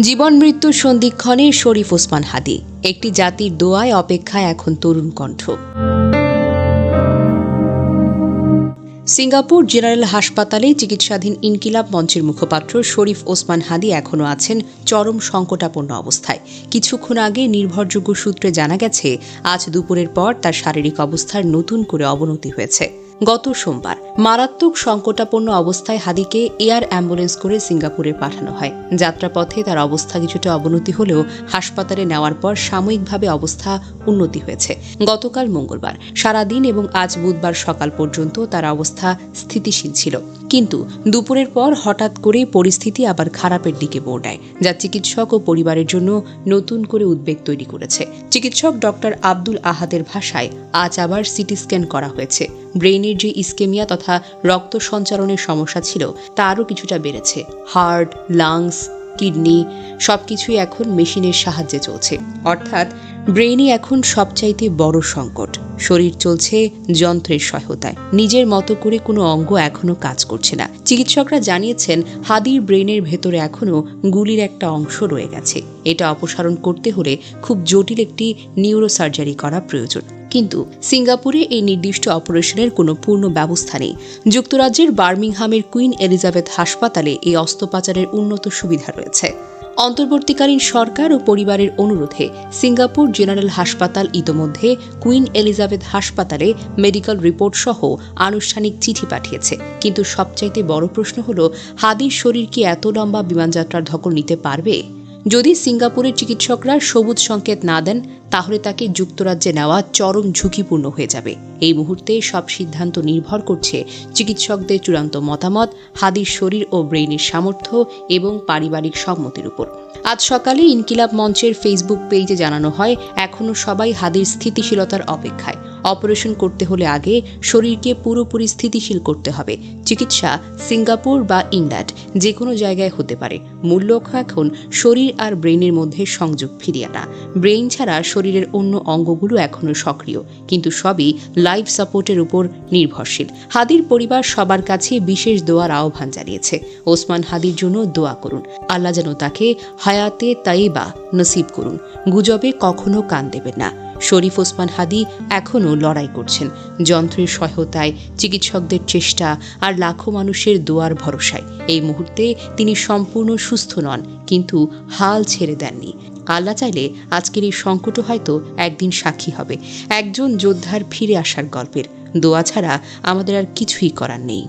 জীবন মৃত্যুর সন্ধিক্ষণে শরীফ ওসমান হাদি। একটি জাতির দোয়ায় অপেক্ষায় এখন তরুণ কণ্ঠ। সিঙ্গাপুর জেনারেল হাসপাতালে চিকিৎসাধীন ইনকিলাব মঞ্চের মুখপাত্র শরীফ ওসমান হাদি এখনও আছেন চরম সংকটাপন্ন অবস্থায়। কিছুক্ষণ আগে নির্ভরযোগ্য সূত্রে জানা গেছে, আজ দুপুরের পর তার শারীরিক অবস্থার নতুন করে অবনতি হয়েছে। গত সোমবার মারাত্মক সংকটাপন্ন অবস্থায় হাদিকে এয়ার অ্যাম্বুলেন্স করে সিঙ্গাপুরে পাঠানো হয়। যাত্রাপথে তার অবস্থা কিছুটা অবনতি হলেও হাসপাতালে নেওয়ার পর সাময়িকভাবে অবস্থা উন্নতি হয়েছে। গতকাল মঙ্গলবার, সারাদিন এবং আজ বুধবার সকাল পর্যন্ত তার অবস্থা স্থিতিশীল ছিল। কিন্তু দুপুরের পর হঠাৎ করে পরিস্থিতি আবার খারাপের দিকে মোড় নেয়, যা চিকিৎসক ও পরিবারের জন্য নতুন করে উদ্বেগ তৈরি করেছে। চিকিৎসক ডক্টর আব্দুল আহাদের ভাষায় আজ আবার সিটি স্ক্যান করা হয়েছে। ব্রেইনের যে ইস্কেমিয়া তথা রক্ত সঞ্চালনের সমস্যা ছিল তা আরও কিছুটা বেড়েছে। হার্ট, লাংস, কিডনি, সবকিছুই এখন মেশিনের সাহায্যে চলছে। অর্থাৎ ব্রেইনই এখন সবচাইতে বড় সংকট। শরীর চলছে যন্ত্রের সহায়তায়। নিজের মতো করে কোনো অঙ্গ এখনও কাজ করছে না। চিকিৎসকরা জানিয়েছেন, হাদির ব্রেইনের ভেতরে এখনও গুলির একটা অংশ রয়ে গেছে। এটা অপসারণ করতে হলে খুব জটিল একটি নিউরোসার্জারি করা প্রয়োজন। কিন্তু সিঙ্গাপুরে এই নির্দিষ্ট অপারেশনের কোনো পূর্ণ ব্যবস্থা নেই। যুক্তরাজ্যের বার্মিংহামের কুইন এলিজাবেথ হাসপাতালে এই অস্ত্রোপচারের উন্নত সুবিধা রয়েছে। অন্তর্বর্তীকালীন সরকার ও পরিবারের অনুরোধে সিঙ্গাপুর জেনারেল হাসপাতাল ইতোমধ্যে কুইন এলিজাবেথ হাসপাতালে মেডিকেল রিপোর্ট সহ আনুষ্ঠানিক চিঠি পাঠিয়েছে। কিন্তু সবচাইতে বড় প্রশ্ন হল, হাদির শরীর কি এত লম্বা বিমানযাত্রার ধকল নিতে পারবে? যদি সিঙ্গাপুরের চিকিৎসকরা সবুজ সংকেত না দেন, তাহলে তাকে যুক্তরাজ্যে নেওয়া চরম ঝুঁকিপূর্ণ হয়ে যাবে। এই মুহূর্তে সব সিদ্ধান্ত নির্ভর করছে চিকিৎসকদের চূড়ান্ত মতামত, হাদির শরীর ও ব্রেইনের সামর্থ্য এবং পারিবারিক সম্মতির উপর। আজ সকালে ইনকিলাব মঞ্চের ফেসবুক পেজে জানানো হয় এখনও সবাই হাদির স্থিতিশীলতার অপেক্ষায়। অপারেশন করতে হলে আগে শরীরকে পুরোপুরি স্থিতিশীল করতে হবে। চিকিৎসা সিঙ্গাপুর বা ইংল্যান্ড যে কোনো জায়গায় হতে পারে। মূল লক্ষ্য এখন শরীর আর ব্রেইনের মধ্যে সংযোগ ফিরিয়ে আনা। ব্রেইন ছাড়া শরীরের অন্য অঙ্গগুলো এখনও সক্রিয়, কিন্তু সবই লাইফ সাপোর্টের উপর নির্ভরশীল। হাদির পরিবার সবার কাছে বিশেষ দোয়ার আহ্বান জানিয়েছে। ওসমান হাদির জন্য দোয়া করুন। আল্লাহ যেন তাকে হায়াতে তাইবা নসিব করুন। গুজবে কখনো কান দেবেন না। শরীফ ওসমান হাদি এখনও লড়াই করছেন। যন্ত্রের সহায়তায় চিকিৎসকদের চেষ্টা আর লাখো মানুষের দোয়ার ভরসায়। এই মুহূর্তে তিনি সম্পূর্ণ সুস্থ নন, কিন্তু হাল ছেড়ে দেননি। আল্লাহ চাইলে আজকের এই সংকটও হয়তো একদিন সাক্ষী হবে। একজন যোদ্ধার ফিরে আসার গল্পের। দোয়া ছাড়া আমাদের আর কিছুই করার নেই।